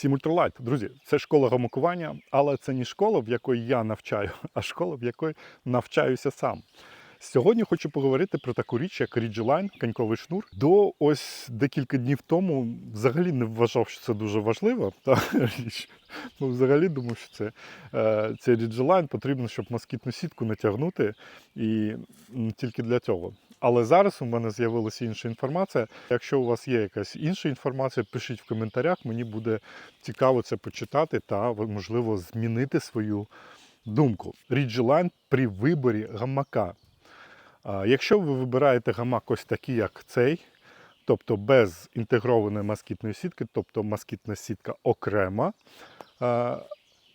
Всім ультралайт. Друзі, це школа гамакування, але це не школа, в якої я навчаю, а школа, в якої навчаюся сам. Сьогодні хочу поговорити про таку річ, як Ridgeline, коньковий шнур. До ось декілька днів тому взагалі не вважав, що це дуже важлива та річ. Ну, взагалі думав, що це е, цей Ridgeline потрібно, щоб москітну сітку натягнути, і тільки для цього. Але зараз у мене з'явилася інша інформація. Якщо у вас є якась інша інформація, пишіть в коментарях. Мені буде цікаво це почитати та можливо змінити свою думку. Ridgeline при виборі гамака. Якщо ви вибираєте гамак ось такий, як цей, тобто без інтегрованої москітної сітки, тобто москітна сітка окрема,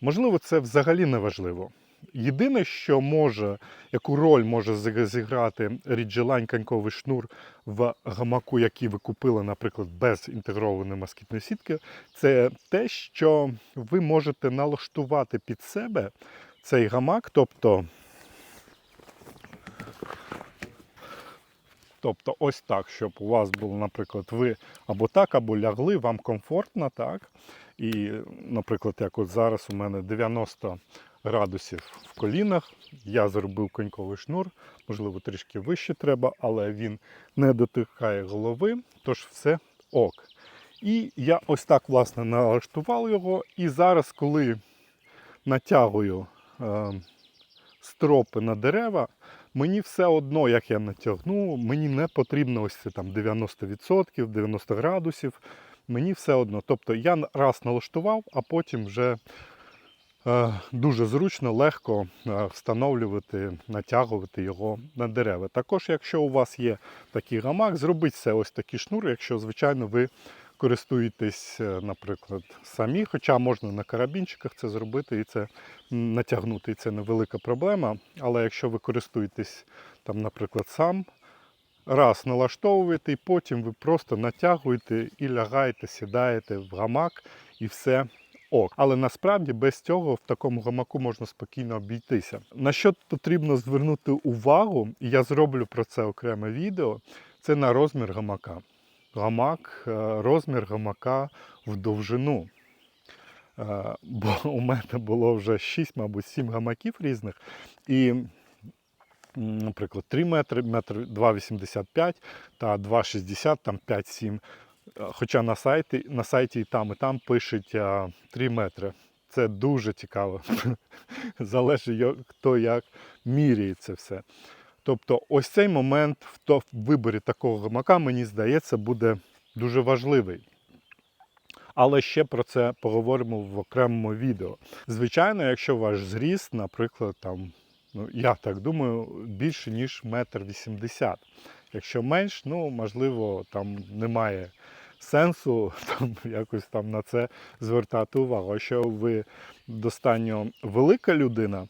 можливо, це взагалі не важливо. Єдине, що може, яку роль може зіграти Ridgeline коньковий шнур в гамаку, який ви купили, наприклад, без інтегрованої москітної сітки, це те, що ви можете налаштувати під себе цей гамак, тобто Тобто ось так, щоб у вас було, наприклад, ви або так, або лягли, вам комфортно, так. І, наприклад, як от зараз у мене 90 градусів в колінах, я зробив коньковий шнур, можливо, трішки вище треба, але він не дотикає голови, тож все ок. І я ось так, власне, налаштував його. І зараз, коли натягую е, стропи на дерева, мені все одно, як я натягну, мені не потрібно ось це там 90%, 90 градусів. Мені все одно. Тобто я раз налаштував, а потім вже дуже зручно, легко е, встановлювати, натягувати його на дерева. Також, якщо у вас є такий гамак, зробіть це ось такий шнур, якщо, звичайно, ви користуєтесь, е, наприклад, самі, хоча можна на карабінчиках це зробити і це натягнути, і це невелика проблема. Але якщо ви користуєтесь, там, наприклад, сам, раз налаштовуєте, і потім ви просто натягуєте і лягаєте, сідаєте в гамак і все. Ок. Але насправді без цього в такому гамаку можна спокійно обійтися. На що потрібно звернути увагу, і я зроблю про це окреме відео, це на розмір гамака. Гамак, е, розмір гамака в довжину. Е, Бо у мене було вже 6, мабуть, 7 гамаків різних. І, наприклад, 3 метри, метр 2,85 та 2,60, там 5-7. Е, Хоча на сайті, на сайті і там, і там пишуть а, 3 метри. Це дуже цікаво. Залежить, хто як міряє це все. Тобто, ось цей момент в виборі такого гамака, мені здається, буде дуже важливий. Але ще про це поговоримо в окремому відео. Звичайно, якщо ваш зріст, наприклад, там, ну я так думаю, більше ніж метр вісімдесят. Якщо менш, ну можливо, там немає сенсу там, якось там на це звертати увагу. А Якщо ви достатньо велика людина,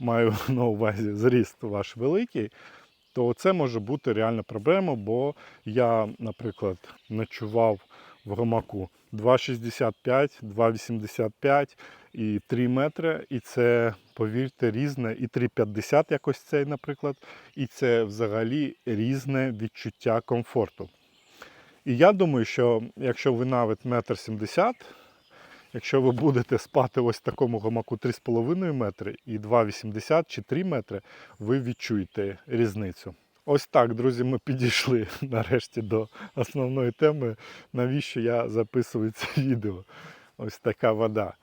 маю на увазі зріст ваш великий, то це може бути реальна проблема, бо я, наприклад, ночував в гамаку 2,65, 2,85 і 3 метри. І це, повірте, різне, і 3,50 якось цей, наприклад. І це взагалі різне відчуття комфорту. І я думаю, що якщо ви навіть метр 70, якщо ви будете спати ось такому гамаку 3,5 метри і 2,80 чи 3 метри, ви відчуєте різницю. Ось так, друзі, ми підійшли нарешті до основної теми, навіщо я записую це відео. Ось така вода.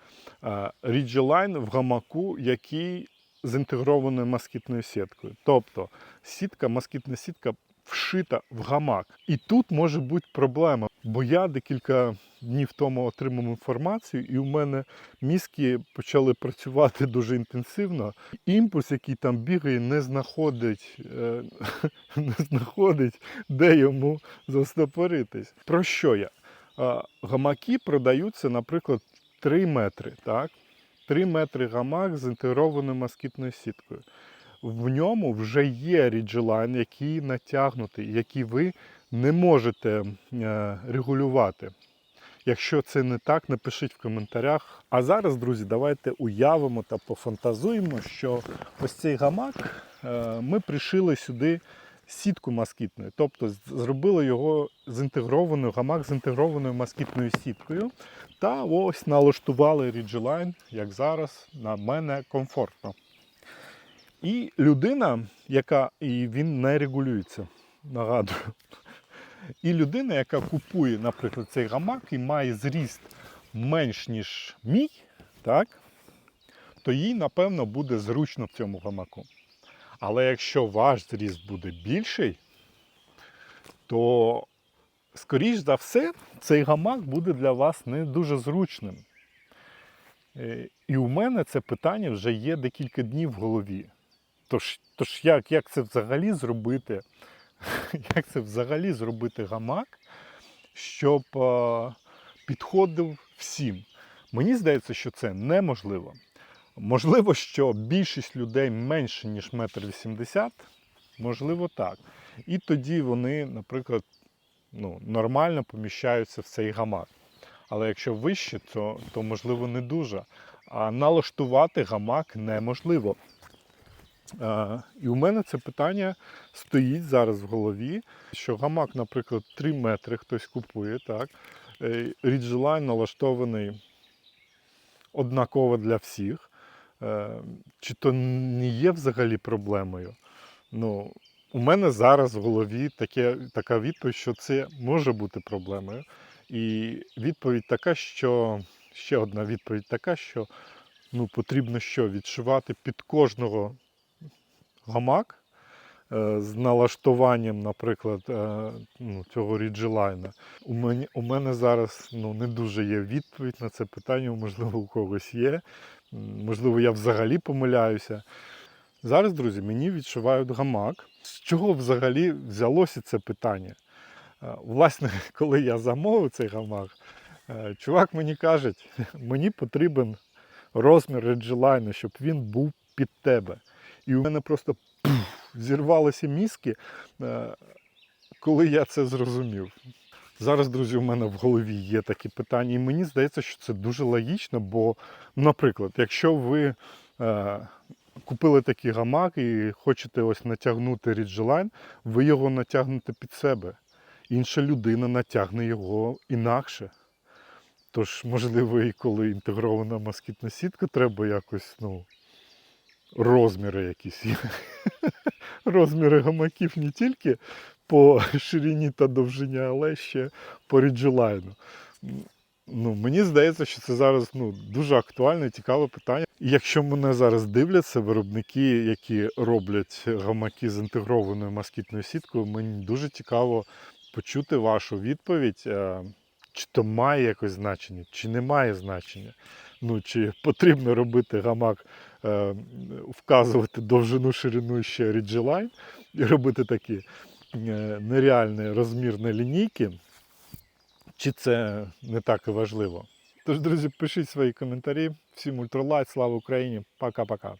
Ridgeline в гамаку, який з інтегрованою москітною сіткою. Тобто сітка, москітна сітка вшита в гамак. І тут може бути проблема, бо я декілька днів тому отримав інформацію, і у мене мізки почали працювати дуже інтенсивно. Імпульс, який там бігає, не знаходить, е, не знаходить, де йому застопоритись. Про що я? Гамаки продаються, наприклад, 3 метри. Так? 3 метри гамак з інтегрованою москітною сіткою. В ньому вже є ріджелайн, який натягнутий, який ви не можете е, регулювати. Якщо це не так, напишіть в коментарях. А зараз, друзі, давайте уявимо та пофантазуємо, що ось цей гамак е, ми пришили сюди сітку москітною. Тобто зробили його з інтегрованою, гамак з інтегрованою москітною сіткою. Та ось налаштували Ridgeline, як зараз, на мене комфортно. І людина, яка і він не регулюється, нагадую. І людина, яка купує, наприклад, цей гамак і має зріст менш, ніж мій, так, то їй, напевно, буде зручно в цьому гамаку. Але якщо ваш зріст буде більший, то, скоріш за все, цей гамак буде для вас не дуже зручним. Е, І у мене це питання вже є декілька днів в голові. Тож, тож як, як це взагалі зробити? Як це взагалі зробити гамак, щоб е, підходив всім? Мені здається, що це неможливо. Можливо, що більшість людей менше, ніж метр вісімдесят, можливо, так. І тоді вони, наприклад, ну, нормально поміщаються в цей гамак. Але якщо вище, то, то можливо не дуже. А налаштувати гамак неможливо. Е, І у мене це питання стоїть зараз в голові, що гамак, наприклад, 3 метри хтось купує, так. Ріджелайн налаштований однаково для всіх. Е, Чи то не є взагалі проблемою? Ну, у мене зараз в голові таке, така відповідь, що це може бути проблемою. І відповідь така, що ще одна відповідь така, що ну, потрібно що відшивати під кожного гамак е, з налаштуванням, наприклад, е, ну, цього ріджелайна. У мене, у мене зараз ну, не дуже є відповідь на це питання, можливо, у когось є. Можливо, я взагалі помиляюся. Зараз, друзі, мені відшивають гамак. З чого взагалі взялося це питання? Е, Власне, коли я замовив цей гамак, чувак мені каже, мені потрібен розмір реджелайну, щоб він був під тебе. І у мене просто пуф, зірвалися мізки, е, коли я це зрозумів. Зараз, друзі, у мене в голові є такі питання, і мені здається, що це дуже логічно, бо, наприклад, якщо ви е, купили такий гамак і хочете ось натягнути ріджелайн, ви його натягнете під себе. Інша людина натягне його інакше. Тож, можливо, і коли інтегрована москітна сітка, треба якось, ну, розміри якісь. є. розміри гамаків не тільки по ширині та довжині, але ще по ріджелайну. Ну, мені здається, що це зараз ну, дуже актуальне і цікаве питання. І якщо мене зараз дивляться виробники, які роблять гамаки з інтегрованою москітною сіткою, мені дуже цікаво почути вашу відповідь. е, Чи то має якось значення, чи не має значення. Ну, чи потрібно робити гамак, вказувати довжину, ширину ще ріджелайн і робити такі е, нереальні розмірні лінійки, чи це не так і важливо. Тож, друзі, пишіть свої коментарі. Всім ультралайт, слава Україні, пока-пока.